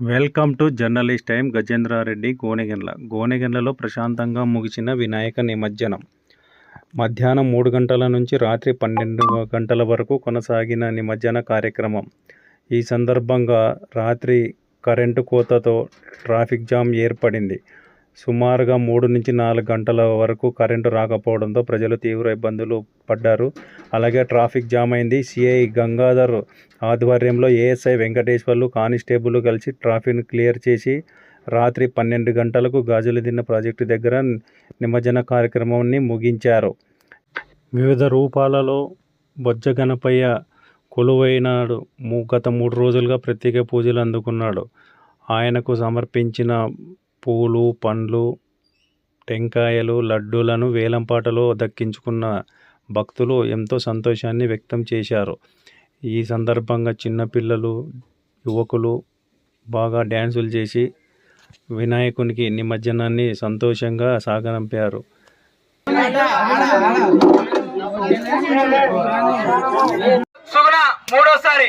Welcome to journalist time Gajendra Reddy Gonegandla. గోనెగండ్లలో ప్రశాంతంగా ముగిసిన వినాయక నిమజ్జనం. మధ్యాహ్నం మూడు గంటల నుంచి రాత్రి పన్నెండు గంటల వరకు కొనసాగిన నిమజ్జన కార్యక్రమం. ఈ సందర్భంగా రాత్రి కరెంటు కోతతో ట్రాఫిక్ జామ్ ఏర్పడింది. సుమారుగా మూడు నుంచి నాలుగు గంటల వరకు కరెంటు రాకపోవడంతో ప్రజలు తీవ్ర ఇబ్బందులు పడ్డారు. అలాగే ట్రాఫిక్ జామ్ అయింది. సిఐ గంగాధర్ ఆధ్వర్యంలో ఏఎస్ఐ వెంకటేశ్వర్లు కానిస్టేబుల్ కలిసి ట్రాఫిక్ను క్లియర్ చేసి రాత్రి పన్నెండు గంటలకు గాజులు దిన్న ప్రాజెక్టు దగ్గర నిమజ్జన కార్యక్రమాన్ని ముగించారు. వివిధ రూపాలలో బొజ్జ గణపయ్య కొలువైనాడు గత మూడు రోజులుగా ప్రత్యేక పూజలు అందుకున్నాడు. ఆయనకు సమర్పించిన పూలు పండ్లు టెంకాయలు లడ్డూలను వేలంపాటలో దక్కించుకున్న భక్తులు ఎంతో సంతోషాన్ని వ్యక్తం చేశారు. ఈ సందర్భంగా చిన్నపిల్లలు యువకులు బాగా డ్యాన్సులు చేసి వినాయకునికి నిమజ్జనాన్ని సంతోషంగా సాగనంపారు. మూడోసారి.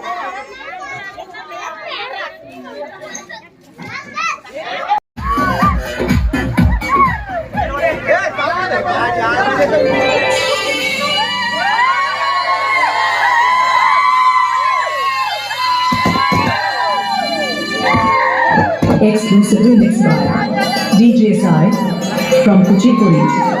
Exclusively mixed by DJ Sai from Kuchipuri.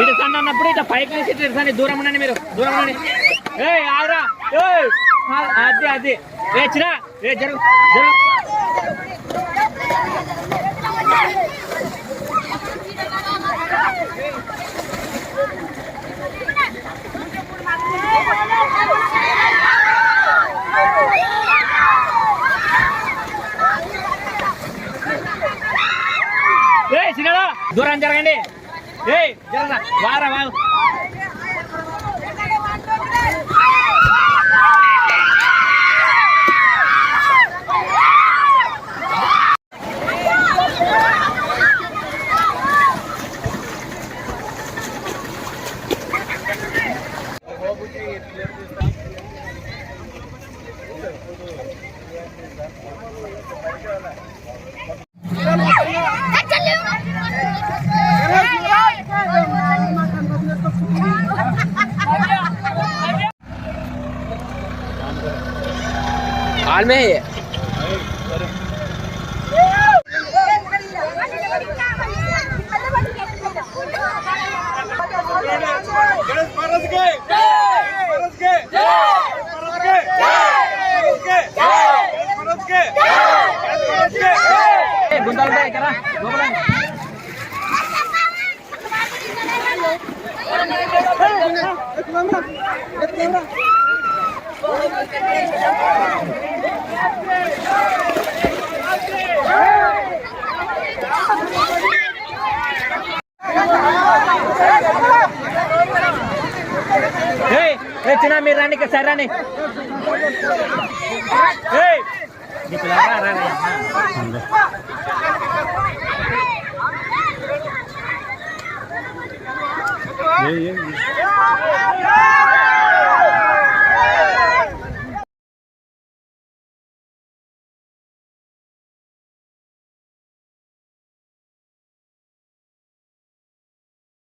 ఇటు సన్న అన్నప్పుడు ఇట్లా పైకి నుంచి ఇటు సన్ని దూరం ఉండండి మీరు దూరం ఉండండి. ఏ ఆగరా. అది అది. ఏ చిన్న. ఏ జరుగు జరుగు. దూరం జరగండి. ஏய் வார வா. हाल में है చిన్న మీరు రండి ఇక్కడ సరే రాని ఏ ఏ